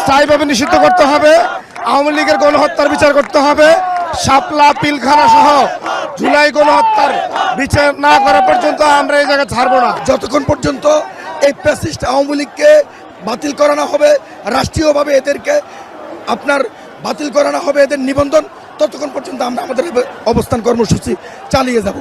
স্থায়ীভাবে নিষিদ্ধ করতে হবে। আওয়ামী লীগের গণহত্যার বিচার করতে হবে। শাপলা, পিলখানা সহ জুলাই গণহত্যার বিচার না করা পর্যন্ত আমরা এই জায়গায় ছাড়বো না। যতক্ষণ পর্যন্ত এই প্যাসিস্ট আওয়ামী লীগকে বাতিল করানো হবে, রাষ্ট্রীয়ভাবে এদেরকে আপনার বাতিল করানো হবে, এদের নিবন্ধন ততক্ষণ পর্যন্ত আমরা আমাদের অবস্থান কর্মসূচি চালিয়ে যাব।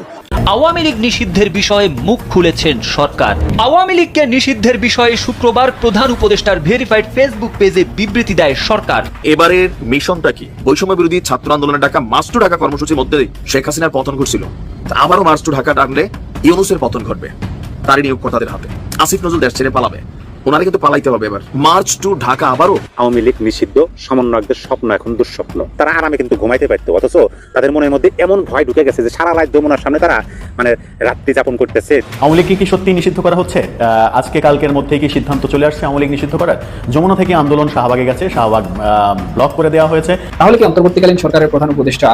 আওয়ামী লীগ নিষিদ্ধের বিষয়ে মুখ খুলেছেন সরকার। আওয়ামী লীগকে নিষিদ্ধের বিষয়ে শুক্রবার প্রধান উপদেষ্টার ভেরিফাইড ফেসবুক পেজে বিবৃতি দেয় সরকার। এবারের মিশনটা কি? বৈষম্য বিরোধী ছাত্র আন্দোলনের ডাকা মার্চ টু ঢাকা কর্মসূচির মধ্যে শেখ হাসিনার পতন ঘটছিল। তা আবারও মার্চ টু ঢাকা ডাকলে ইউনুসের পতন ঘটবে। তারই নিয়োগকর্তাদের হাতে। আসিফ নজরুল দেশ ছেড়ে পালাবে। ওনারা কিন্তু পালাইতে হবে এবার। মার্চ টু ঢাকা আবারও আওয়ামী লীগ নিষিদ্ধ সমন্বয়কদের স্বপ্ন এখন দুঃস্বপ্ন। তারা আরামে কিন্তু ঘুমাইতে পারতো অথচ তাদের মনের মধ্যে এমন ভয় ঢুকে গেছে যে সারা রাত যমুনার সামনে তারা মানে রাত্রি যাপন করতেছে। আওয়ামী লীগকে কি সত্যি নিষিদ্ধ করা হচ্ছে? আহ, আজকে কালকের মধ্যেই কি সিদ্ধান্ত চলে আসছে আওয়ামী লীগ নিষিদ্ধ করার? যমুনা থেকে আন্দোলন শাহবাগে গেছে শাহবাগ আহ, ব্লক করে দেওয়া হয়েছে। তাহলে কি অন্তর্বর্তীকালীন সরকারের প্রধান উপদেষ্টা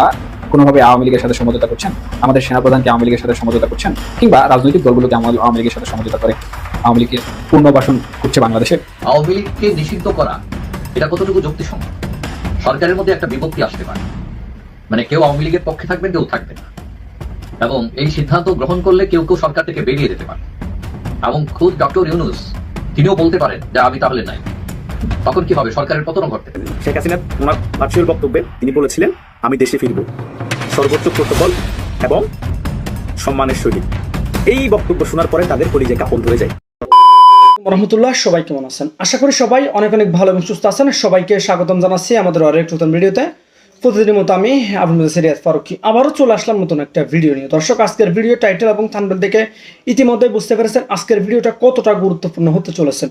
কোনোভাবে আওয়ামী লীগের সাথে সমঝোতা করছেন? আমাদের সেনাপ্রধানকে আওয়ামী লীগের সাথে সমঝোতা করছেন? কিংবা রাজনৈতিক দলগুলোকে আমা- আওয়ামী লীগের সাথে সমঝোতা করে? আওয়ামী লীগকে পুনর্বাসন করছে বাংলাদেশে? আওয়ামী লীগকে নিষিদ্ধ করা এটা কতটুকু যুক্তিসঙ্গত? সরকারের মধ্যে একটা বিপত্তি আসতে পারে। মানে কেউ আওয়ামী লীগের পক্ষে থাকবে কেউ থাকবে না। এবং এই সিদ্ধান্ত গ্রহণ করলে কেউ কেউ সরকার থেকে বেরিয়ে যেতে পারে। এবং খুদ ডক্টর ইউনুস তিনিও বলতে পারেন যে আমি তাহলে নাই। তখন কি হবে? সরকারের পতনও ঘটতে শেখ হাসিনা ওনার ভার্চুয়াল বক্তব্যে তিনি বলেছিলেন আমি দেশে ফিরব। সর্বোচ্চ প্রোটোকল এবং সম্মানের সহিত। এই বক্তব্য শোনার পরে তাদের কলিজে কাপড় ধরে যায়। রহমতুল্লাহ, সবাই কেমন আছেন? আশা করি সবাই অনেক অনেক ভালো এবং সুস্থ আছেন। সবাইকে স্বাগতম জানাচ্ছি আমাদের আরেক নতুন ভিডিওতে। প্রতিদিনের মতো আমি আপনাদের সিরিয়াস ফারুকি আবারও চলে আসলাম নতুন একটা ভিডিও নিয়ে। দর্শক, আজকের ভিডিও টাইটেল এবং থানবেল দেখে ইতিমধ্যে বুঝতে পেরেছেন আজকের ভিডিওটা কতটা গুরুত্বপূর্ণ হতে চলেছে।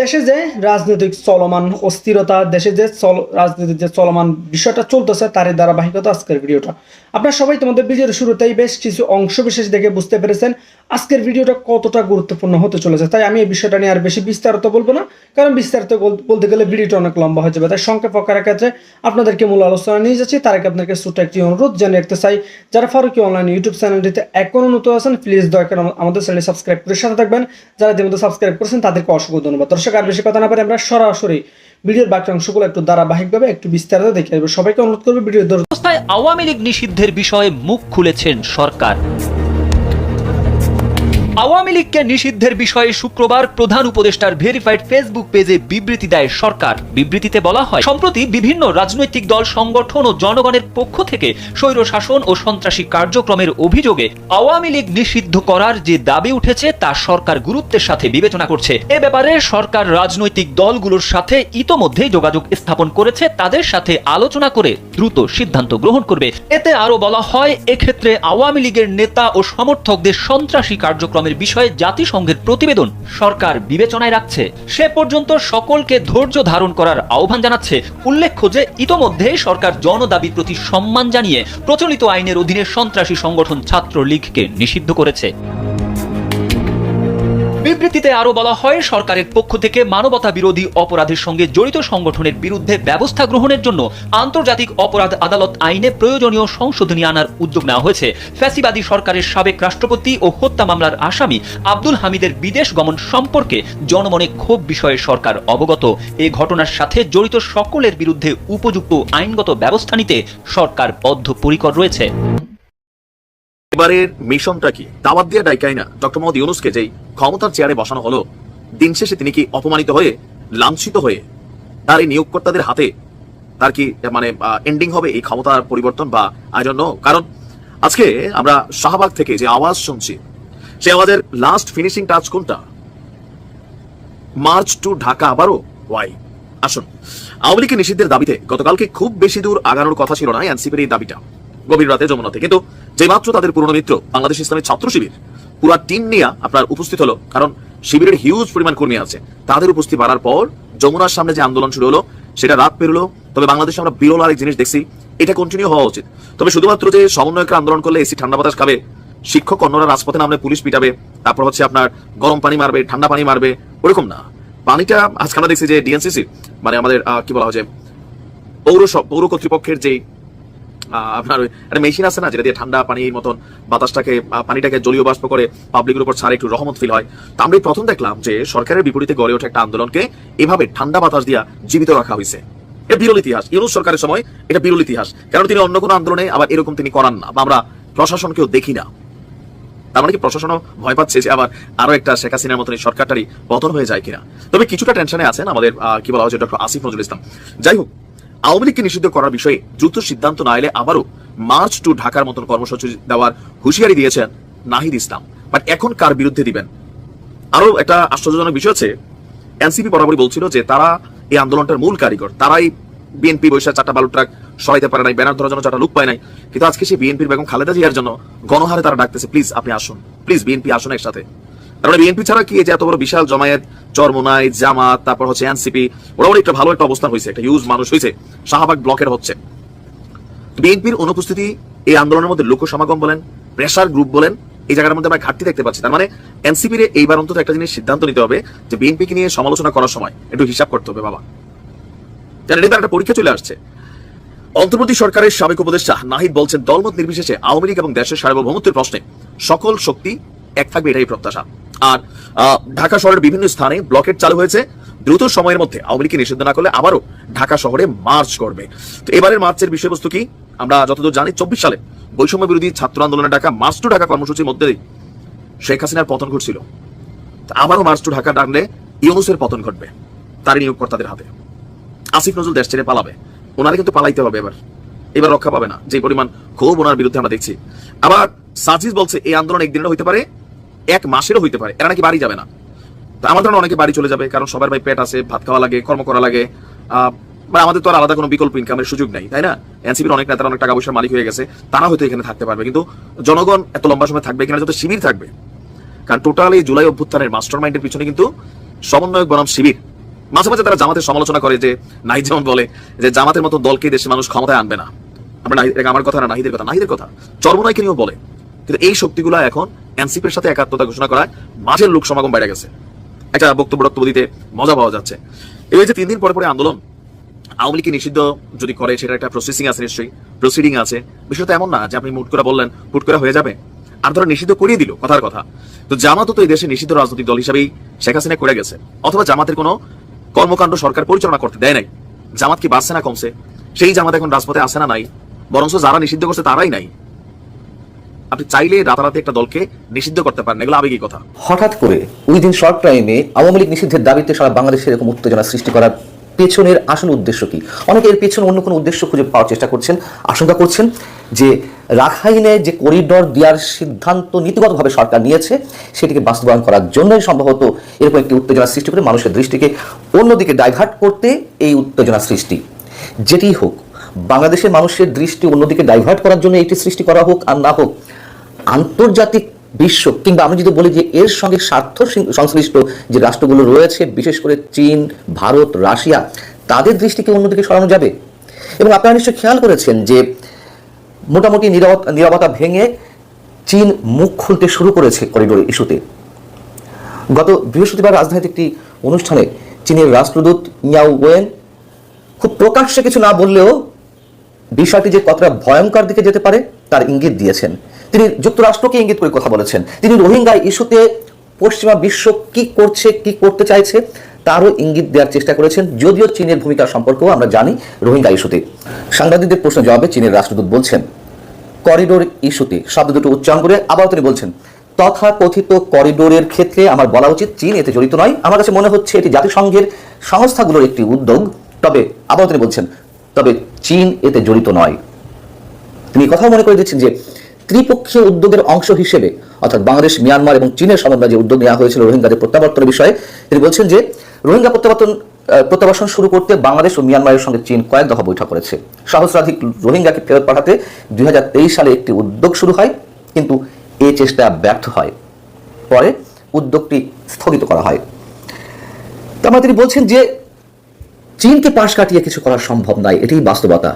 দেশে যে রাজনৈতিক চলমান অস্থিরতা, দেশে যে চল রাজনীতির যে চলমান বিষয়টা চলতেছে, তারই ধারাবাহিকতা আজকের ভিডিওটা আপনারা সবাই তোমাদের ভিডিওর শুরুতেই বেশ কিছু অংশ বিশেষ দেখে বুঝতে পেরেছেন। আজকের ভিডিওটা কতটা গুরুত্বপূর্ণ হতে চলেছে, তাই আমি এই বিষয়টা নিয়ে আর বেশি বিস্তারিত বলব না, কারণ বিস্তারিত বল- বলতে গেলে ভিডিওটা অনেক লম্বা হয়ে যাবে, তাই সংক্ষেপ আকারের ক্ষেত্রে আপনাদেরকে মূল আলোচনা নিয়ে যাচ্ছি। তার আগে আপনাকে ছোট্ট একটি অনুরোধ জানিয়ে রাখতে চাই, যারা ফারুকি অনলাইন ইউটিউব চ্যানেলটিতে এখনও নতুন আছেন প্লিজ দয়া করে আমাদের চ্যানেল সাবস্ক্রাইব করে সাথে থাকবেন। যারা ইতিমধ্যে সাবস্ক্রাইব করেছেন, তাদেরকে অসংখ্য ধন্যবাদ। দর্শক, আর বেশি কথা না পারে আমরা সরাসরি ভিডিওর বাকি অংশগুলো একটু ধারাবাহিকভাবে একটু বিস্তারিত দেখে সবাইকে অনুরোধ করব ভিডিও আওয়ামী লীগ নিষিদ্ধের বিষয়ে মুখ খুলেছেন সরকার। আওয়ামী লীগকে নিষিদ্ধের বিষয়ে শুক্রবার প্রধান উপদেষ্টার ভেরিফাইড ফেসবুক পেজে বিবৃতি দেয় সরকার। বিবৃতিতে বলা হয়, সম্প্রতি বিভিন্ন রাজনৈতিক দল, সংগঠন ও জনগণের পক্ষ থেকে স্বৈর শাসন ও সন্ত্রাসী কার্যক্রমের অভিযোগে আওয়ামী লীগ নিষিদ্ধ করার যে দাবি উঠেছে তা সরকার গুরুত্বের সাথে বিবেচনা করছে। এ ব্যাপারে সরকার রাজনৈতিক দলগুলোর সাথে ইতোমধ্যেই যোগাযোগ স্থাপন করেছে, তাদের সাথে আলোচনা করে দ্রুত সিদ্ধান্ত গ্রহণ করবে। এতে আরও বলা হয়, এক্ষেত্রে আওয়ামী লীগের নেতা ও সমর্থকদের সন্ত্রাসী কার্যক্রমের বিষয়ে জাতিসংঘের প্রতিবেদন সরকার বিবেচনায় রাখছে। সে পর্যন্ত সকলকে ধৈর্য ধারণ করার আহ্বান জানাচ্ছে। উল্লেখ্য যে, ইতোমধ্যে সরকার জনদাবির প্রতি সম্মান জানিয়ে প্রচলিত আইনের অধীনে সন্ত্রাসী সংগঠন ছাত্রলীগকে নিষিদ্ধ করেছে। বিবৃতিতে আরও বলা হয়, সরকারের পক্ষ থেকে মানবতা বিরোধী অপরাধের সঙ্গে জড়িত সংগঠনের বিরুদ্ধে ব্যবস্থা গ্রহণের জন্য আন্তর্জাতিক অপরাধ আদালত আইনে প্রয়োজনীয় সংশোধনী আনার উদ্যোগ নেওয়া হয়েছে। ফ্যাসিবাদী সরকারের সাবেক রাষ্ট্রপতি ও হত্যা মামলার আসামি আব্দুল হামিদের বিদেশ গমন সম্পর্কে জনমনে ক্ষোভ বিষয়ে সরকার অবগত। এ ঘটনার সাথে জড়িত সকলের বিরুদ্ধে উপযুক্ত আইনগত ব্যবস্থা নিতে সরকার বদ্ধপরিকর রয়েছে। এবারের মিশনটা কি? দাওয়াত দিয়ে ডাইকাই না? ডক্টর মোহাম্মদ ইউনুসকে যেই ক্ষমতার চেয়ারে বসানো হলো, দিন শেষে তিনি কি অপমানিত হয়ে, লাঞ্ছিত হয়ে তার এই নিয়োগকর্তাদের হাতে তার কি মানে এন্ডিং হবে এই ক্ষমতার পরিবর্তন বা ডোন্ট কারণ আজকে আমরা শাহবাগ থেকে যে আওয়াজ শুনছি সে আওয়াজের লাস্ট ফিনিশিং টাচ কোনটা? মার্চ টু ঢাকা আবারও? ওয়াই আসুন। আওয়ামী লীগের নিষিদ্ধের দাবিতে গতকালকে খুব বেশি দূর আগানোর কথা ছিল না এনসিপির এই দাবিটা। গভীর রাতে যমুনাতে কিন্তু যে মাত্র তাদের পুরনো মিত্র বাংলাদেশ ইসলামের ছাত্র শিবির পুরা টিম নিয়ে আপনার উপস্থিত হলো। কারণ শিবিরের হিউজ পরিমাণ কর্মী আছে। তাদের উপস্থিত বাড়ার পর যমুনার সামনে যে আন্দোলন শুরু হলো সেটা রাত পেরোলো। তবে বাংলাদেশে আমরা বিরল আরেক জিনিস দেখছি এটা কন্টিনিউ হওয়া উচিত। তবে শুধুমাত্র যে সমন্বয়করা আন্দোলন করলে এসি ঠান্ডা বাতাস খাবে শিক্ষক অন্যরা রাজপথে নামলে পুলিশ পিটাবে তারপর হচ্ছে আপনার গরম পানি মারবে ঠান্ডা পানি মারবে ওরকম না। পানিটা আজকে আমরা দেখছি যে ডিএনসিসি মানে আমাদের কি বলা হয় যে পৌর পৌর কর্তৃপক্ষের যে আহ, আপনার একটা মেশিন আছে না যেটা দিয়ে ঠান্ডা পানির মতন বাতাসটাকে পানিটাকে জলীয় বাষ্প করে পাবলিকের উপর ছাড়ে, একটু রহমত ফিল হয়। তো আমরা প্রথম দেখলাম যে সরকারের বিপরীতে গড়ে ওঠা একটা আন্দোলনকে এভাবে ঠান্ডা বাতাস দিয়া জীবিত রাখা হয়েছে এটা বিরল ইতিহাস। ইউনুস সরকারের সময় এটা বিরল ইতিহাস। কারণ তিনি অন্য কোনো আন্দোলনে আবার এরকম তিনি করান না বা আমরা প্রশাসনকেও দেখি না। তার মানে কি প্রশাসনও ভয় পাচ্ছে যে আবার আরও একটা শেখ হাসিনার মতন এই সরকারটারই পতন হয়ে যায় কিনা। তবে কিছুটা টেনশনে আছেন আমাদের কি বলা হচ্ছে ডক্টর আসিফ নজরুল ইসলাম। যাই হোক আওয়ামী লীগকে নিষিদ্ধ করার বিষয়ে দ্রুত সিদ্ধান্ত না এলে আবারও মার্চ টু ঢাকার মতন কর্মসূচি দেওয়ার হুঁশিয়ারি দিয়েছেন নাহিদ ইসলাম। বাট এখন কার বিরুদ্ধে দিবেন? আরও একটা আশ্চর্যজনক বিষয় হচ্ছে, এনসিপি বরাবরই বলছিল যে তারা এই আন্দোলনটার মূল কারিগর। তারাই বিএনপি বৈশাখ চারটা বালু ট্রাক সরাইতে পারে নাই, ব্যানার ধরার জন্য চারটা লুক পায় নাই। কিন্তু আজকে সেই বিএনপির বেগম খালেদা জিয়ার জন্য গণহারে তারা ডাকতেছে, প্লিজ আপনি আসুন, প্লিজ বিএনপি আসুন একসাথে। তার মানে বিএনপি ছাড়া কি যে এত বড় বিশাল জমায়েত, চরমোনাই, জামাত, তারপর হচ্ছে এনসিপি ওরা একটা ভালো একটা অবস্থান হয়েছে, একটা ইউজ মানুষ হয়েছে, শাহবাগ ব্লকের হচ্ছে। বিএনপির অনুপস্থিতি এই আন্দোলনের মধ্যে লোক সমাগম বলেন প্রেসার গ্রুপ বলেন, এই জায়গার মধ্যে আমরা ঘাটতি দেখতে পাচ্ছি। তার মানে এনসিপির এইবার অন্তত একটা জিনিস সিদ্ধান্ত নিতে হবে যে বিএনপিকে নিয়ে সমালোচনা করার সময় একটু হিসাব করতে হবে, বাবা। কারণ এটা একটা পরীক্ষা চলে আসছে। অন্তর্বর্তী সরকারের সাবেক উপদেষ্টা নাহিদ বলছেন, দলমত নির্বিশেষে আওয়ামী লীগ এবং দেশের সার্বভৌমত্বের প্রশ্নে সকল শক্তি এক থাকবে এটাই প্রত্যাশা। আর ঢাকা শহরের বিভিন্ন স্থানে ব্লকেট চালু হয়েছে। দ্রুত সময়ের মধ্যে আওয়ামী লীগকে নিষিদ্ধ না করলে আবারও ঢাকা শহরে মার্চ করবে। তো এবারের মার্চের বিষয়বস্তু কি? আমরা যতদূর জানি, চব্বিশ সালে বৈষম্য বিরোধী ছাত্র আন্দোলনের ডাকা মার্চ টু ঢাকা কর্মসূচির মধ্যে শেখ হাসিনার পতন ঘটছিল। আবারও মার্চ টু ঢাকা ডাকলে ইউনুসের পতন ঘটবে, তারই নিয়োগকর্তাদের হাতে। আসিফ নজরুল দেশ ছেড়ে পালাবে, ওনারা কিন্তু পালাইতে হবে এবার। এবার রক্ষা পাবে না, যে পরিমাণ ক্ষোভ ওনার বিরুদ্ধে আমরা দেখছি। আবার সাজিজ বলছে, এই আন্দোলন একদিনের হইতে পারে এক মাসেরও হইতে পারে, এরা নাকি বাড়ি যাবে না। তো আমার ধারণা অনেকে বাড়ি চলে যাবে, কারণ সবার ভাই পেট আছে, ভাত খাওয়া লাগে, কর্ম করা লাগে। মানে আমাদের তো আর আলাদা কোনো বিকল্প ইনকামের সুযোগ নাই, তাই না? এনসিপির অনেক নেতারা অনেক টাকা পয়সার মালিক হয়ে গেছে, তারা হয়তো এখানে থাকতে পারবে। কিন্তু জনগণ এত লম্বা সময় থাকবে এখানে যত শিবির থাকবে, কারণ টোটাল এই জুলাই অভ্যুত্থানের মাস্টার মাইন্ডের পিছনে কিন্তু সমন্বয়ক বনাম শিবির। মাঝে মাঝে তারা জামাতের সমালোচনা করে যে, নাহিদ যেমন বলে, যে জামাতের মতো দলকে দেশে মানুষ ক্ষমতায় আনবে না। আমরা আমার কথা না, নাহিদের কথা নাহিদের কথা। চর্মনাইকে নিয়েও বলে কিন্তু এই শক্তিগুলো এখন এনসিপির সাথে একাত্মতা ঘোষণা করায় মাঝের লোক সমাগম বেড়ে গেছে। একটা বক্তব্য বক্তব্য দিতে মজা পাওয়া যাচ্ছে। এই যে তিন দিন পরে পরে আন্দোলন, আওয়ামী লীগকে নিষিদ্ধ যদি করে, সেটা একটা প্রসেসিং আছে নিশ্চয়ই। প্রসিডিং আছে। বিষয়টা এমন না যে আপনি মুট করে বললেন হুট করে হয়ে যাবে। আর ধরো নিষিদ্ধ করিয়ে দিল, কথার কথা। তো জামাতও তো এই দেশে নিষিদ্ধ রাজনৈতিক দল হিসাবেই শেখ হাসিনা করে গেছে। অথবা জামাতের কোনো কর্মকাণ্ড সরকার পরিচালনা করতে দেয় নাই। জামাত কি বাড়ছে না কমছে? সেই জামাত এখন রাজপথে আসে না নাই। বরঞ্চ যারা নিষিদ্ধ করছে তারাই নাই। আপনি চাইলে রাতারাতি একটা দলকে নিষিদ্ধ করতে পারেন, এগুলো আবেগী কথা। হঠাৎ করে উইদিন শর্ট টাইমে আওয়ামী লীগ নিষিদ্ধের দাবিতে সারা বাংলাদেশে এরকম উত্তেজনা সৃষ্টি করার পেছনের আসল উদ্দেশ্য কি? অনেকে এর পেছনে অন্য কোনো উদ্দেশ্য খুঁজে পাওয়ার চেষ্টা করছেন, আশঙ্কা করছেন যে রাখাইনে যে করিডর দেওয়ার সিদ্ধান্ত নীতিগতভাবে সরকার নিয়েছে, সেটিকে বাস্তবায়ন করার জন্যই সম্ভবত এরকম একটি উত্তেজনা সৃষ্টি করে মানুষের দৃষ্টিকে অন্যদিকে ডাইভার্ট করতে এই উত্তেজনা সৃষ্টি। যেটি হোক বাংলাদেশের মানুষের দৃষ্টি অন্যদিকে ডাইভার্ট করার জন্য এটি সৃষ্টি করা হোক আর না হোক, আন্তর্জাতিক বিশ্ব কিংবা আমি যদি বলি যে এর সঙ্গে স্বার্থ সংশ্লিষ্ট যে রাষ্ট্রগুলো রয়েছে, বিশেষ করে চীন, ভারত, রাশিয়া, তাদের দৃষ্টিকে অন্যদিকে সরানো যাবে? এবং আপনারা নিশ্চয়ই খেয়াল করেছেন যে মোটামুটি নিরাপত্তা ভেঙে চীন মুখ খুলতে শুরু করেছে করিডোর ইস্যুতে গত বৃহস্পতিবার রাজধানীতে একটি অনুষ্ঠানে চীনের রাষ্ট্রদূত ইয়াও ওয়েন খুব প্রকাশ্যে কিছু না বললেও বিষয়টি যে কতটা ভয়ঙ্কর দিকে যেতে পারে, তার ইঙ্গিত দিয়েছেন। তিনি যুক্তরাষ্ট্রকে ইঙ্গিত করে কথা বলেছেন। তিনি রোহিঙ্গা ইস্যুতে পশ্চিমা বিশ্ব কি করছে, কি করতে চাইছে, তারও ইঙ্গিত দেওয়ার চেষ্টা করেছেন। যদিও চীনের ভূমিকা সম্পর্কেও আমরা জানি রোহিঙ্গা ইস্যুতে। সাংবাদিকদের প্রশ্ন জবাবে চীনের রাষ্ট্রদূত বলছেন, করিডোর ইস্যুতে শব্দ দুটো উচ্চারণ করে আবার তিনি বলছেন তথা কথিত করিডোরের ক্ষেত্রে আমার বলা উচিত চীন এতে জড়িত নয়। আমার কাছে মনে হচ্ছে এটি জাতিসংঘের সংস্থাগুলোর একটি উদ্যোগ। তবে আবার তিনি বলছেন তবে চীন এতে জড়িত নয়। তিনি কথাও মনে করে দিচ্ছেন যে, ত্রিপক্ষীয় উদ্যোগের অংশ হিসেবে, অর্থাৎ বাংলাদেশ, মিয়ানমার এবং চীনের সমন্বয়ে যে উদ্যোগ নেওয়া হয়েছিল রোহিঙ্গাদের প্রত্যাবর্তনের বিষয়ে, তিনি বলছেন যে, রোহিঙ্গা প্রত্যাবর্তন প্রত্যাবাসন শুরু করতে বাংলাদেশ ও মিয়ানমারের সঙ্গে চীন কয়েক দফা বৈঠক করেছে। সহস্রাধিক রোহিঙ্গাকে ফেরত পাঠাতে দুই হাজার তেইশ সালে একটি উদ্যোগ শুরু হয়, কিন্তু এই চেষ্টা ব্যর্থ হয়। পরে উদ্যোগটি স্থগিত করা হয়। তার মানে তিনি বলছেন যে চীনকে পাশ কাটিয়ে কিছু করা সম্ভব নয়, এটাই বাস্তবতা।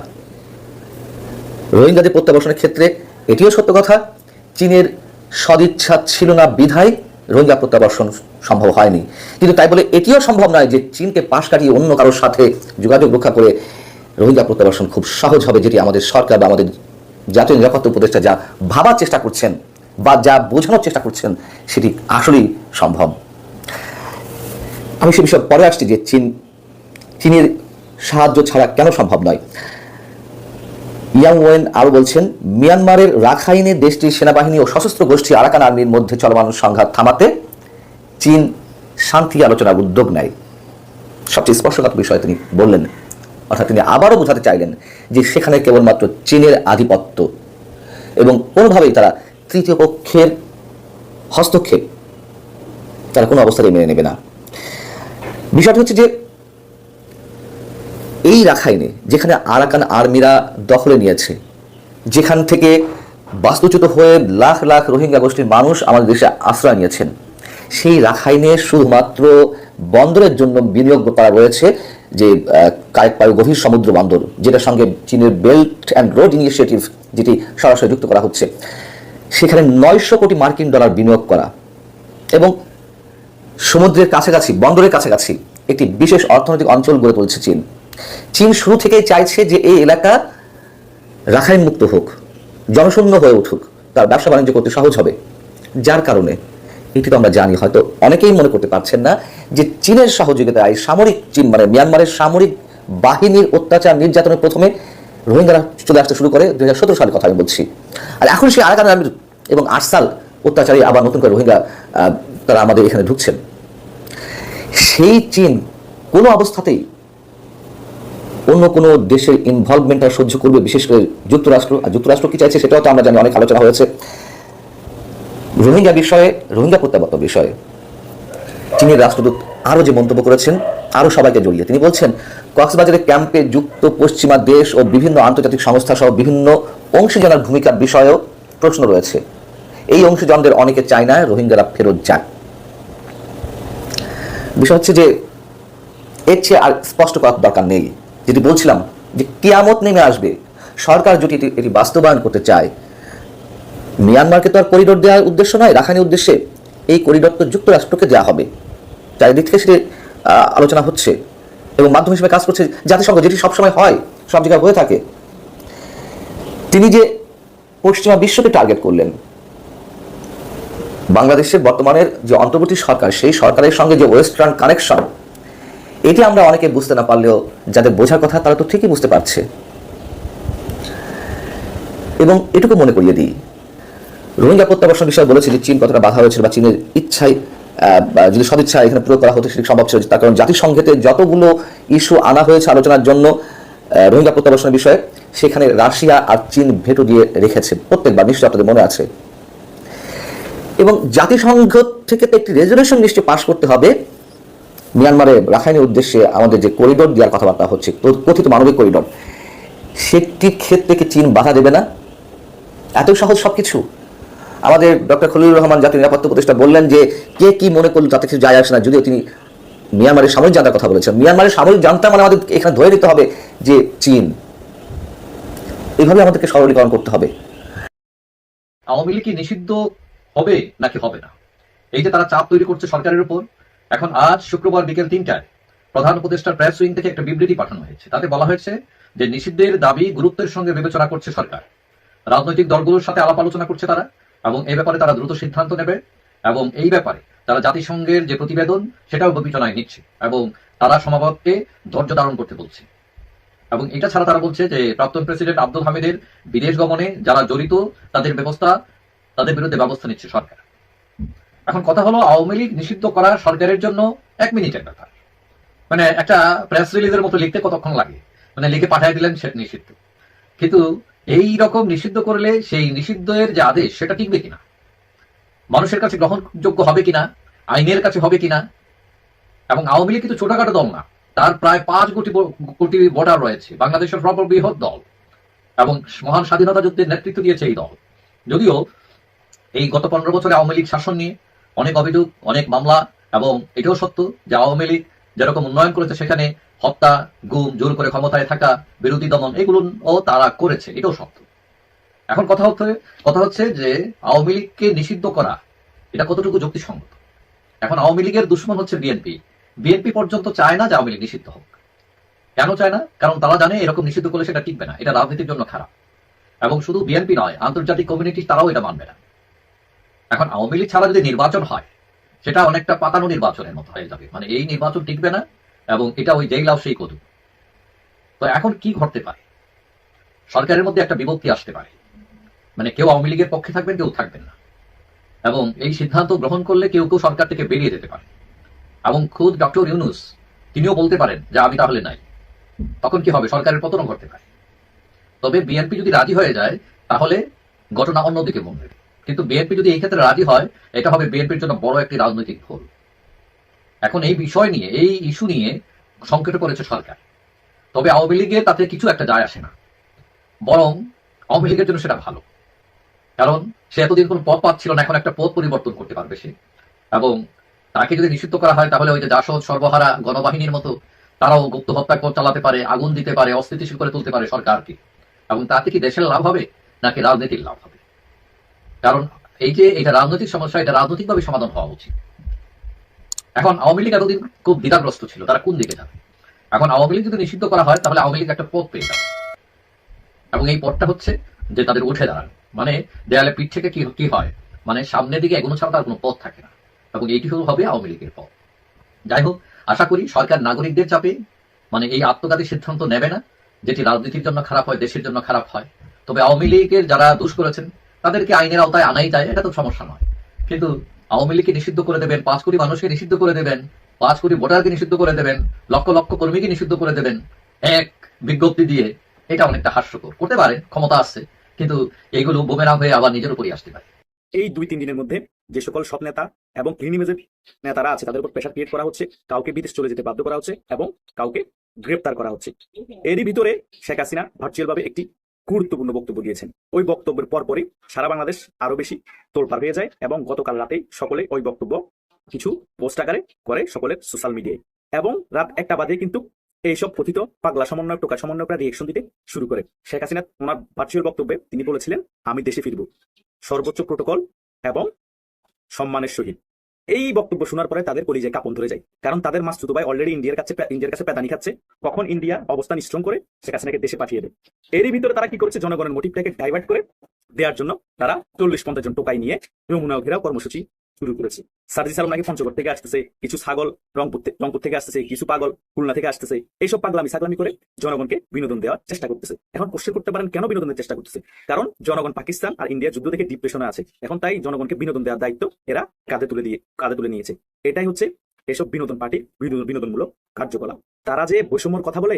রোহিঙ্গাদের প্রত্যাবাসনের ক্ষেত্রে এটিও সত্য কথা, চীনের সদিচ্ছা ছিল না, বিধায় রোহিঙ্গা প্রত্যাবাসন সম্ভব হয়নি। কিন্তু তাই বলে এটিও সম্ভব নয় যে চীনকে পাশ কাটিয়ে অন্য কারোর সাথে যোগাযোগ রক্ষা করে রোহিঙ্গা প্রত্যাবাসন খুব সহজ হবে, যেটি আমাদের সরকার বা আমাদের জাতীয় নিরাপত্তা উপদেষ্টা যা ভাবার চেষ্টা করছেন বা যা বোঝানোর চেষ্টা করছেন, সেটি আসলেই সম্ভব। আমি সে বিষয়ে পরে আসছি যে চীন চীনের সাহায্য ছাড়া কেন সম্ভব নয়? ইয়াং ওয়েন আরও বলছেন, মিয়ানমারের রাখাইনে দেশটির সেনাবাহিনী ও সশস্ত্র গোষ্ঠী আরাকান আর্মির মধ্যে চলমান সংঘাত থামাতে চীন শান্তি আলোচনার উদ্যোগ নেয়। সবচেয়ে স্পর্শকাতর বিষয় তিনি বললেন, অর্থাৎ তিনি আবারও বোঝাতে চাইলেন যে সেখানে কেবলমাত্র চীনের আধিপত্য এবং কোনোভাবেই তারা তৃতীয় পক্ষের হস্তক্ষেপ তারা কোনো অবস্থাতেই মেনে নেবে না। বিষয়টা হচ্ছে যে এই রাখাইনে যেখানে আরাকান আর্মিরা দখলে নিয়েছে। যেখান থেকে বাস্তুচ্যুত হয়ে লাখ লাখ রোহিঙ্গা গোষ্ঠীর মানুষ আমাদের দেশে আশ্রয় নিয়েছেন। সেই রাখাইনে শুধুমাত্র বন্দরের জন্য বিনিয়োগ করা রয়েছে যে কায়েকপাড়ু গভীর সমুদ্র বন্দর, যেটার সঙ্গে চীনের বেল্ট অ্যান্ড রোড ইনিশিয়েটিভ যেটি সরাসরি যুক্ত করা হচ্ছে। সেখানে নয়শো কোটি মার্কিন ডলার বিনিয়োগ করা এবং সমুদ্রের কাছাকাছি, বন্দরের কাছাকাছি একটি বিশেষ অর্থনৈতিক অঞ্চল গড়ে তুলছে চীন। চীন শুরু থেকেই চাইছে যে এই এলাকা রাখাইন মুক্ত হোক, জনশূন্য হয়ে উঠুক, তার ব্যবসা বাণিজ্য করতে সহজ হবে। যার কারণে এটি তো আমরা জানি, হয়তো অনেকেই মনে করতে পারছেন না যে চীনের সহযোগিতায় সামরিক চীন মানে মিয়ানমারের সামরিক বাহিনীর অত্যাচার নির্যাতনের প্রথমে রোহিঙ্গারা চলে আসতে শুরু করে দুই হাজার সালের কথা আমি বলছি। আর এখন সেই আরাকান আর্মির এবং আটসাল অত্যাচারী আবার নতুন করে রোহিঙ্গা তারা আমাদের এখানে ঢুকছেন। সেই চীন কোনো অবস্থাতেই অন্য কোনো দেশের ইনভলভমেন্ট আর সহ্য করবে, বিশেষ করে যুক্তরাষ্ট্র। আর যুক্তরাষ্ট্র কি চাইছে সেটাও তো আমরা জানি, অনেক আলোচনা হয়েছে। রোহিঙ্গা বিষয়ে, রোহিঙ্গা প্রত্যাবর্তন বিষয়ে চীনের রাষ্ট্রদূত আরও যে মন্তব্য করেছেন, আরও সবাইকে জড়িয়ে। তিনি বলছেন কক্সবাজারের ক্যাম্পে যুক্ত পশ্চিমা দেশ ও বিভিন্ন আন্তর্জাতিক সংস্থা সহ বিভিন্ন অংশীজনের ভূমিকার বিষয়েও প্রশ্ন রয়েছে। এই অংশীজনদের অনেকে চায় না রোহিঙ্গারা ফেরত যাক। বিষয় হচ্ছে যে, এর চেয়ে আর স্পষ্ট করার দরকার নেই। যেটি বলছিলাম যে কিয়ামত নেমে আসবে। সরকার যদি এটি- এটি বাস্তবায়ন করতে চায়, মিয়ানমারকে তো আর করিডোর দেওয়ার উদ্দেশ্য নয় রাখানি উদ্দেশ্যে এই করিডোর তো যুক্তরাষ্ট্রকে দেওয়া হবে। চারিদিক থেকে সেটি আলোচনা হচ্ছে এবং মাধ্যম হিসেবে কাজ করছে জাতিসংঘ, যেটি সবসময় হয়, সব জায়গায় হয়ে থাকে। তিনি যে পশ্চিমা বিশ্বকে টার্গেট করলেন, বাংলাদেশের বর্তমানের যে অন্তর্বর্তী সরকার, সেই সরকারের সঙ্গে যে ওয়েস্টার্ন কানেকশন এটি আমরা অনেকে বুঝতে না পারলেও যাদের বোঝার কথা তারা তো ঠিকই বুঝতে পারছে। এবং এটুকু মনে করিয়ে দিই, রোহিঙ্গা প্রত্যাবাসন বিষয়ে বলেছে যে চীন কতটা বাধা হয়েছিল বা চীনের ইচ্ছায় যদি সদিচ্ছা এখানে প্রয়োগ করা হতো সেটি সম্ভব ছিল তার কারণ জাতিসংঘেতে যতগুলো ইস্যু আনা হয়েছে আলোচনার জন্য রোহিঙ্গা প্রত্যাবাসনের বিষয়ে সেখানে রাশিয়া আর চীন ভেটো দিয়ে রেখেছে। প্রত্যেকবার নিশ্চয়ই আপনাদের মনে আছে। এবং জাতিসংঘ থেকে তো একটি রেজলিউশন নিশ্চয়ই পাশ করতে হবে। মিয়ানমারে রাখাইনের উদ্দেশ্যে আমাদের যে করিডোর দেওয়ার কথাবার্তা হচ্ছে কথিত মানবিক করিডোর, সেটি ক্ষেত্রে কি চীন বাধা দেবে না? এত সহজ সবকিছু। আমাদের ডক্টর খলিলুর রহমান জাতীয় নিরাপত্তা উপদেষ্টা বললেন যে, কে কি মনে করল তাতে কিছু যায় আসে না, যদিও তিনি মিয়ানমারের সামরিক জান্তার কথা বলেছেন। মিয়ানমারের সামরিক জান্তা মানে আমাদের এখানে ধরে নিতে হবে যে, চীন। এইভাবে আমাদেরকে সরলীকরণ করতে হবে। আওয়ামী লীগ কি নিষিদ্ধ হবে নাকি হবে না? এই যে তারা চাপ তৈরি করছে সরকারের উপর এখন আজ শুক্রবার বিকেল তিনটায় প্রধান উপদেষ্টার প্রেস উইং থেকে একটা বিবৃতি পাঠানো হয়েছে। তাতে বলা হয়েছে যে নিষিদ্ধের দাবি গুরুত্বের সঙ্গে বিবেচনা করছে সরকার। রাজনৈতিক দলগুলোর সাথে আলাপ আলোচনা করছে তারা এবং এই ব্যাপারে তারা দ্রুত সিদ্ধান্ত নেবে এবং এই ব্যাপারে তারা জাতিসংঘের যে প্রতিবেদন সেটাও বিবেচনায় নিচ্ছে এবং তারা সমাবেশকে ধৈর্য ধারণ করতে বলছে। এবং এটা ছাড়া তারা বলছে যে প্রাক্তন প্রেসিডেন্ট আব্দুল হামিদের বিদেশ গমনে যারা জড়িত তাদের ব্যবস্থা, তাদের বিরুদ্ধে ব্যবস্থা নিচ্ছে সরকার। এখন কথা হলো আওয়ামী লীগ নিষিদ্ধ করা সরকারের জন্য এক মিনিটের ব্যাপার। মানে একটা প্রেস রিলিজের মতো লিখতে কতক্ষণ লাগে? মানে লিখে পাঠিয়ে দিলেন সে নিষিদ্ধ। কিন্তু এই রকম নিষিদ্ধ করলে সেই নিষিদ্ধের যে আদেশ, সেটা টিকবে কিনা? মানুষের কাছে গ্রহণযোগ্য হবে কিনা? আইনের কাছে হবে কিনা? এবং আওয়ামী লীগ কিন্তু ছোটখাটো দল না। তার প্রায় পাঁচ কোটি কোটি ভোটার রয়েছে। বাংলাদেশের সর্ববৃহৎ দল। এবং মহান স্বাধীনতা যুদ্ধের নেতৃত্ব দিয়েছে এই দল। যদিও এই গত পনেরো বছরে আওয়ামী লীগ শাসন নিয়ে অনেক অভিযোগ, অনেক মামলা, এবং এটাও সত্য যে আওয়ামী লীগ যেরকম উন্নয়ন করেছে সেখানে হত্যা, গুম, জোর করে ক্ষমতায় থাকা, বিরোধী দমন এগুলো ও তারা করেছে, এটাও সত্য। এখন কথা হচ্ছে কথা হচ্ছে যে আওয়ামী লীগকে নিষিদ্ধ করা, এটা কতটুকু যুক্তিসঙ্গত? এখন আওয়ামী লীগের দুশ্মন হচ্ছে বিএনপি। বিএনপি পর্যন্ত চায় না যে আওয়ামী লীগ নিষিদ্ধ হোক। কেন চায় না? কারণ তারা জানে এরকম নিষিদ্ধ করলে সেটা টিকবে না, এটা রাজনীতির জন্য খারাপ। এবং শুধু বিএনপি নয়, আন্তর্জাতিক কমিউনিটি তারাও এটা মানবে না। এখন আওয়ামী লীগ ছাড়া যদি নির্বাচন হয়, সেটা অনেকটা পাতানো নির্বাচনের মতো হয়ে যাবে। মানে এই নির্বাচন টিকবে না এবং এটা ওই যেই লাভ সেই কদু। তো এখন কি ঘটতে পারে? সরকারের মধ্যে একটা বিভক্তি আসতে পারে। মানে কেউ আওয়ামী লীগের পক্ষে থাকবেন, কেউ থাকবেন না। এবং এই সিদ্ধান্ত গ্রহণ করলে কেউ কেউ সরকার থেকে বেরিয়ে যেতে পারে। এবং খুদ ডক্টর ইউনুস, তিনিও বলতে পারেন যে আমি তাহলে নাই। তখন কি হবে? সরকারের পতন ঘটতে পারে। তবে বিএনপি যদি রাজি হয়ে যায়, তাহলে ঘটনা অন্যদিকে মন দেবে। কিন্তু বিএনপি যদি এই ক্ষেত্রে রাজি হয়, এটা হবে বিএনপির জন্য বড় একটি রাজনৈতিক ভুল। এখন এই বিষয় নিয়ে, এই ইস্যু নিয়ে সংকেত করেছে সরকার। তবে আওয়ামী লীগের তাতে কিছু একটা যায় আসে না। বরং আওয়ামী লীগের জন্য সেটা ভালো। কারণ সে এতদিন কোনো পথ পাচ্ছিল না, এখন একটা পথ পরিবর্তন করতে পারবে সে। এবং তাকে যদি নিষিদ্ধ করা হয়, তাহলে ওই যে জাসদ, সর্বহারা গণবাহিনীর মতো, তারাও গুপ্ত হত্যা চালাতে পারে, আগুন দিতে পারে, অস্থিতিশীল করে তুলতে পারে সরকারকে। এবং তাতে কি দেশের লাভ হবে, নাকি রাজনীতির লাভ হবে? কারণ এই যে এটা রাজনৈতিক সমস্যা, এটা রাজনৈতিকভাবে সমাধান হওয়া উচিত। এখন আওয়ামী লীগ এতদিন খুব দ্বিধাগ্রস্ত ছিল, তারা কোন দিকে যাবে? এখন আওয়ামী লীগ যদি নিষিদ্ধ করা হয়, তাহলে আওয়ামী লীগ একটা পথ পেয়ে যাবে। এবং এই পথটা হচ্ছে যে তাদের উঠে দাঁড়ানো। মানে দেয়ালে পিঠ থেকে কি কি হয়? মানে সামনের দিকে এগোনো ছাড়া তার কোনো পথ থাকে না। এবং এইটি হবে আওয়ামী লীগের পথ। যাই হোক, আশা করি সরকার নাগরিকদের চাপে মানে এই আত্মঘাতী সিদ্ধান্ত নেবে না, যেটি রাজনীতির জন্য খারাপ হয়, দেশের জন্য খারাপ হয়। তবে আওয়ামী লীগের যারা দোষ করেছেন তাদেরকে আইনের আওতায় আনাই যায়, এটা তো সমস্যা নয়। কিন্তু আওয়ামী লীগকে নিষিদ্ধ করে দেবেন, পাঁচ কোটি মানুষকে নিষিদ্ধ করে দেবেন, পাঁচ কোটি ভোটারকে নিষিদ্ধ করে দেবেন, লক্ষ লক্ষ কর্মীকে নিষিদ্ধ করে দেবেন, এক বিজ্ঞপ্তি দিয়ে এটা অনেকটা হাস্যকর। করতে পারেন, ক্ষমতা আসছে কিন্তু এইগুলো বোমেরাং হয়ে আবার নিজের উপরই আসতে পারে। এই দুই তিন দিনের মধ্যে যে সকল সব নেতা এবং ক্লিনিমেজের নেতারা আছে, তাদের উপর প্রেশার ক্রিয়েট করা হচ্ছে, কাউকে বিদেশ চলে যেতে বাধ্য করা হচ্ছে এবং কাউকে গ্রেপ্তার করা হচ্ছে। এরই ভিতরে শেখ হাসিনা ভার্চুয়াল ভাবে একটি গুরুত্বপূর্ণ বক্তব্য দিয়েছেন। ওই বক্তব্যের পরপরই সারা বাংলাদেশ আরও বেশি তোলপাড় হয়ে যায় এবং গতকাল রাতেই সকলে ওই বক্তব্য কিছু পোস্ট আকারে করে সকলের সোশ্যাল মিডিয়ায়। এবং রাত একটা বাজে কিন্তু এইসব কথিত পাগলা সমন্বয় টোকা সমন্বয়করা রিয়েকশন দিতে শুরু করে। শেখ হাসিনা ওনার ভার্চুয়াল বক্তব্যে তিনি বলেছিলেন, আমি দেশে ফিরব। সর্বোচ্চ প্রোটোকল এবং সম্মানের সহিত। এই বক্তব্য শোনার পরে তাদের কলিজায় কাপন ধরে যায়। কারণ তাদের মাসুদ ভাই অলরেডি ইন্ডিয়ার কাছে ইন্ডিয়ার কাছে পেদানি খাচ্ছে। কখন ইন্ডিয়া অবস্থান স্ট্রং করে, শেখ হাসিনাকে দেশে পাঠিয়ে দেয়। এরই ভিতরে তারা কি করছে? জনগণের মোটিভটাকে ডাইভার্ট করে দেওয়ার জন্য তারা চল্লিশ পঞ্চাশ জন টোকাই নিয়ে নমুনা ঘেরাও কর্মসূচি শুরু করেছে। সার্জি সালাম নাকি পঞ্চগড় থেকে আসতেছে, কিছু ছাগল রংপুর রংপুর থেকে আসতেছে, কিছু পাগল খুলনা থেকে আসতেছে। এইসব পাগলামি, ছাগলামি করে জনগণকে বিনোদন দেওয়ার চেষ্টা করতেছে। এখন কোশ্চেন করতে পারেন, কেন বিনোদনের চেষ্টা করতেছে? কারণ জনগণ পাকিস্তান আর ইন্ডিয়া যুদ্ধ থেকে ডিপ্রেশনে আছে। এখন তাই জনগণকে বিনোদন দেওয়ার দায়িত্ব এরা কাঁধে তুলে দিয়ে কাঁধে তুলে নিয়েছে। এটাই হচ্ছে এসব বিনোদন পার্টি, বিনোদন বিনোদনমূলক কার্যকলাপ। তারা যে বৈষম্যর কথা বলে,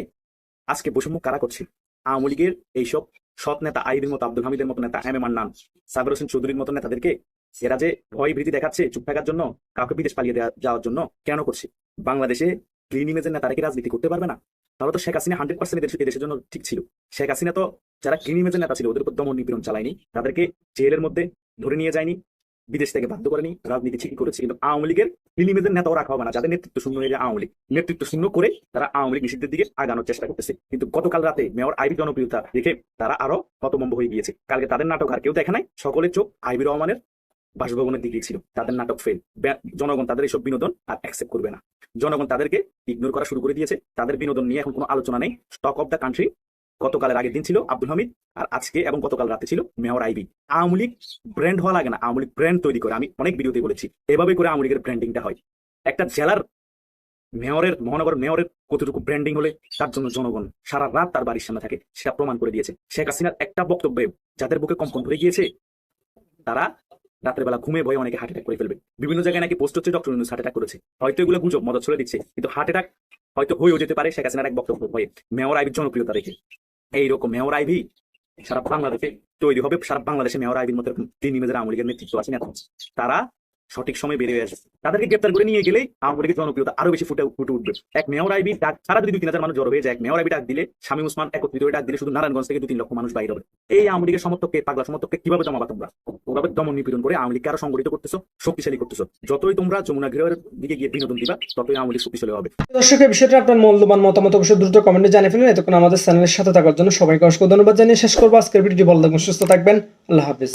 আজকে বৈষম্য কারা করছে? আওয়ামী লীগের এইসব সৎ নেতা আইবির মতো, আব্দুল হামিদের মতো নেতা, এম এ মান্নান সাবির হোসেন চৌধুরীর মতো নেতাদেরকে এরা যে ভয় ভীতি দেখাচ্ছে চুপ থাকার জন্য, কাউকে বিদেশ পালিয়ে যাওয়ার জন্য কেন করছে? বাংলাদেশে ক্লিন ইমেজের নেতারা কি রাজনীতি করতে পারবে না? তাহলে তো শেখ হাসিনা হান্ড্রেড পার্সেন্ট দেশের জন্য ঠিক ছিল। শেখ হাসিনা তো যারা ক্লিন ইমেজের নেতা ছিল, ওদের উপর দমন নিপীড়ন চালায়নি, তাদেরকে জেলের মধ্যে ধরে নিয়ে যায়নি, বিদেশ থেকে বাধ্য করেনি, রাজনীতি ঠিকই করেছে। কিন্তু আওয়ামী লীগের ক্লিন ইমেজের নেতাও রাখা হবে না, যাদের নেতৃত্ব শূন্য হয়ে যায় আওয়ামী লীগ। নেতৃত্ব শূন্য করে তারা আওয়ামী লীগ নিষিদ্ধের দিকে আগানোর চেষ্টা করতেছে। কিন্তু গতকাল রাতে মেয়র আইবি জনপ্রিয়তা দেখে তারা আরও হতমম্ব হয়ে গিয়েছে। কালকে তাদের নাটক আর কেউ দেখে নাই, সকলের চোখ আইবি রহমানের বাসভবনের দিকে ছিল, তাদের নাটক ফেল জনগণ তাদের এইসব বিনোদন আর অ্যাকসেপ্ট করবে না। জনগণ তাদেরকে ইগনোর করা শুরু করে দিয়েছে। তাদের বিনোদন নিয়ে এখন কোনো আলোচনা নেই। স্টক অফ দ্য কান্ট্রি গতকালের আগের দিন ছিল আব্দুল হামিদ, আর আজকে এবং গতকাল রাতে ছিল mayor IB Awami League brand হওয়া লাগে না। আওয়ামী লীগ ব্র্যান্ড তৈরি করে। আমি অনেক ভিডিওতে বলেছি, এভাবে করে আওয়ামী লীগের ব্র্যান্ডিংটা হয়। একটা জেলার মেয়রের, মহানগর মেয়রের কতটুকু ব্র্যান্ডিং হলে তার জন্য জনগণ সারা রাত তার বাড়ির সামনে থাকে, সেটা প্রমাণ করে দিয়েছে। শেখ হাসিনার একটা বক্তব্যে যাদের বুকে কম্পন ধরে গিয়েছে, তারা রাতের বেলা ঘুমে ভয়ে অনেকে হার্ট অ্যাটাক করে ফেলবে। বিভিন্ন জায়গায় নাকি পোস্ট হচ্ছে ডক্টর ইউনুস হার্ট অ্যাটাক করেছে। হয়তো এগুলো গুজব, মদত ছড়ে দিচ্ছে, কিন্তু হার্ট অ্যাটাক হয়তো হয়েও যেতে পারে, শেখ হাসিনার এক বক্তব্য ভয়ে। মেয়র আইবির জনপ্রিয়তা রেখে এইরকম মেয়র আইভি সারা বাংলাদেশে তৈরি হবে, সারা বাংলাদেশে মেয়র আইভির মতো তিন ইমেজের আওয়ামী লীগের নেতৃত্ব আছে এখন। তারা সঠিক সময় বেরিয়ে আসে। তাদেরকে গ্রেপ্তার করে নিয়ে গেলে আওয়ামী জনপ্রিয়তা আরও বেশি ফুটে ফুটে উঠবে। এক মেয়র আইবি ডাক, সারা যদি দুই তিন হাজার মানুষ জড়ো হয়ে যায়, এক মেয়র আইবি ডাক দিলে স্বামী উসমান একত্রিত ডাক দিলে শুধু নারায়ণগঞ্জ থেকে দুই তিন লক্ষ মানুষ বাইরে হবে। এই আওয়ামী লীগের সমর্থককে, পাগলা সমর্থককে কীভাবে জমাবা তোমরা? ওভাবে দমন নিপীড়ন করে আওয়ামী লীগকে আরও সংগঠিত করতেছো, শক্তিশালী করতেছো। যতই তোমরা যমুনা গৃহের দিকে গিয়ে বিনোদন দিবা, ততই আওয়ামী লীগ শক্তিশালী হবে। দর্শক এই বিষয়টা আপনার মূল্যবান মতামত অবশ্যই দ্রুত কমেন্টে জানিয়ে ফেলুন। এতক্ষণ আমাদের চ্যানেলের সাথে থাকার জন্য সবাইকে অসংখ্য ধন্যবাদ জানিয়ে শেষ করব। আজকের ভিডিওটি ভালো থাকবেন, সুস্থ থাকবেন। আল্লাহ হাফিজ।